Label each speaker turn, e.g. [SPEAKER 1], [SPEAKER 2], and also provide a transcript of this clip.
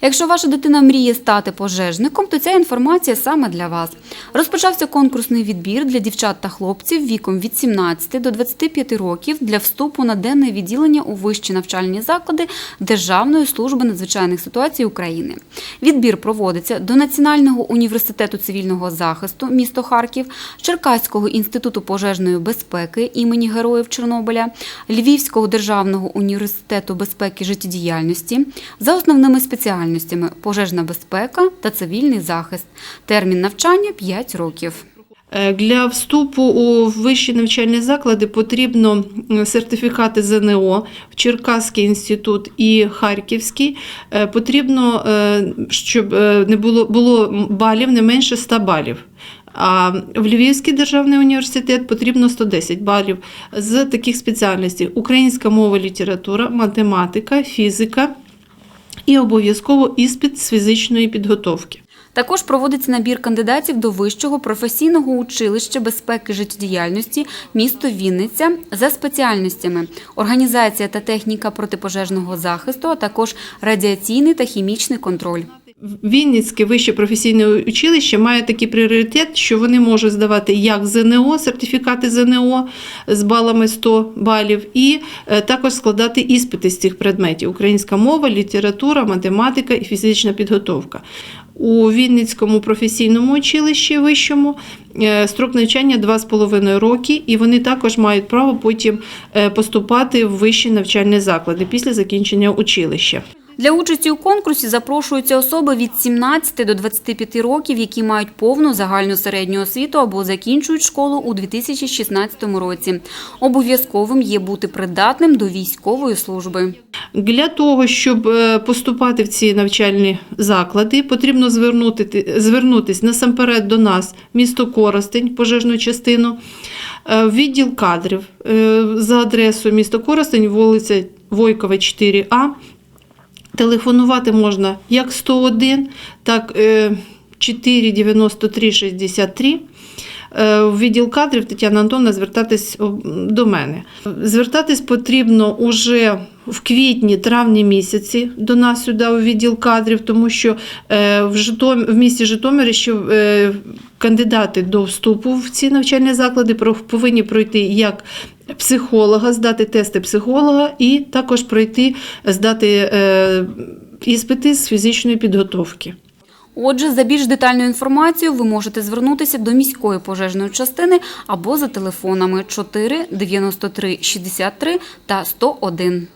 [SPEAKER 1] Якщо ваша дитина мріє стати пожежником, то ця інформація саме для вас. Розпочався конкурсний відбір для дівчат та хлопців віком від 17 до 25 років для вступу на денне відділення у вищі навчальні заклади Державної служби надзвичайних ситуацій України. Відбір проводиться до Національного університету цивільного захисту місто Харків, Черкаського інституту пожежної безпеки імені Героїв Чорнобиля, Львівського державного університету безпеки життєдіяльності за основними спеціальностями пожежна безпека та цивільний захист. Термін навчання 5 років.
[SPEAKER 2] Е, Для вступу у вищі навчальні заклади потрібно сертифікати ЗНО в Черкаський інститут і Харківський. Е, Потрібно, е, щоб е, не було, було балів не менше 100 балів. А в Львівський державний університет потрібно 110 балів з таких спеціальностей: українська мова, література, математика, фізика і обов'язково іспит з фізичної підготовки.
[SPEAKER 1] Також проводиться набір кандидатів до Вищого професійного училища безпеки життєдіяльності місто Вінниця за спеціальностями організація та техніка протипожежного захисту, а також радіаційний та хімічний контроль.
[SPEAKER 2] Вінницьке вище професійне училище має такий пріоритет, що вони можуть здавати як ЗНО, сертифікати ЗНО з балами 100 балів, і е, також складати іспити з цих предметів: українська мова, література, математика і фізична підготовка. У Вінницькому професійному училищі вищому е, строк навчання 2,5 роки, і вони також мають право потім е, поступати в вищі навчальні заклади після закінчення училища.
[SPEAKER 1] Для участі у конкурсі запрошуються особи від 17 до 25 років, які мають повну загальну середню освіту або закінчують школу у 2016 році. Обов'язковим є бути придатним до військової служби.
[SPEAKER 2] Для того, щоб е, поступати в ці навчальні заклади, потрібно звернути, звернутися насамперед до нас, місто Коростень, пожежну частину, е, відділ кадрів е, за адресою місто Коростень, вулиця Войкова, 4А. Телефонувати можна як 101, так е, 493 63. Е, В відділ кадрів Тетяна Антонна звертатись до мене. Звертатись потрібно уже в квітні-травні місяці до нас сюди у відділ кадрів, тому що е, в, Житом... в місті Житомирі ще е, кандидати до вступу в ці навчальні заклади про- повинні пройти як психолога, здати тести психолога і також пройти, здати е, іспити з фізичної підготовки.
[SPEAKER 1] Отже, за більш детальною інформацією ви можете звернутися до міської пожежної частини або за телефонами 4 93 63 та 101.